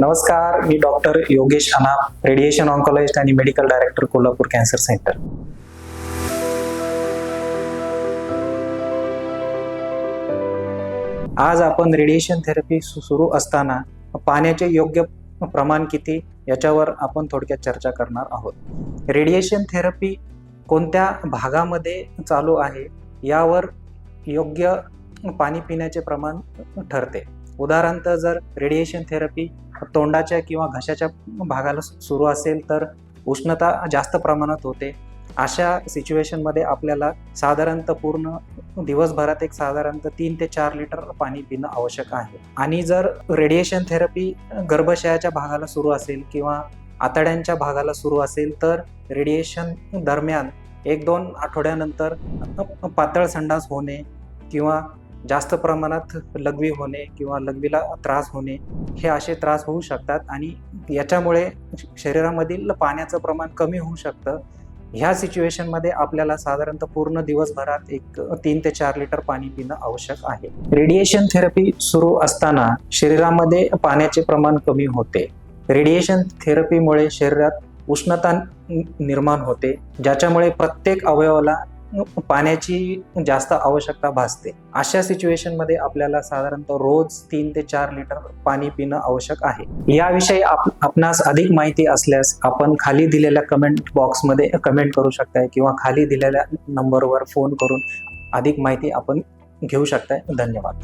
नमस्कार मी डॉक्टर योगेश अनाप radiation oncologist आणि medical director Kolhapur cancer centre आज आपण रेडिएशन थेरपी सु- सुरू असताना पाण्याचे योग्य प्रमाण किती याच्यावर आपण थोडक्यात चर्चा करणार आहोत. रेडिएशन थेरपी कोणत्या भागामध्ये चालू आहे यावर योग्य पाणी पिण्याचे प्रमाण ठरते. उदाहरणार्थ जर रेडिएशन थेरपी तोंडाच्या किंवा घशाच्या भागाला सुरू असेल तर उष्णता जास्त प्रमाणात होते. अशा सिच्युएशनमध्ये आपल्याला साधारणतः पूर्ण दिवसभरात एक साधारणतः तीन ते चार लिटर पाणी पिणं आवश्यक आहे. आणि जर रेडिएशन थेरपी गर्भाशयाच्या भागाला सुरू असेल किंवा आतड्यांच्या भागाला सुरू असेल तर रेडिएशन दरम्यान एक दोन आठवड्यानंतर पातळ संडास होणे किंवा जास्त प्रमाणात लघवी होणे किंवा लघवीला त्रास होणे हे असे त्रास होऊ शकतात आणि याच्यामुळे शरीरामधील पाण्याचं प्रमाण कमी होऊ शकतं. ह्या सिच्युएशनमध्ये आपल्याला साधारणतः पूर्ण दिवसभरात एक तीन ते चार लिटर पाणी पिणं आवश्यक आहे. रेडिएशन थेरपी सुरू असताना शरीरामध्ये पाण्याचे प्रमाण कमी होते. रेडिएशन थेरपीमुळे शरीरात उष्णता निर्माण होते ज्याच्यामुळे प्रत्येक अवयवाला पाण्याची जास्त आवश्यकता भासते. अशा सिच्युएशनमध्ये आपल्याला साधारणतः रोज तीन ते चार लिटर पाणी पिणं आवश्यक आहे. याविषयी आप आपणास अधिक माहिती असल्यास आपण खाली दिलेल्या कमेंट बॉक्समध्ये कमेंट करू शकताय किंवा खाली दिलेल्या नंबरवर फोन करून अधिक माहिती आपण घेऊ शकताय. धन्यवाद.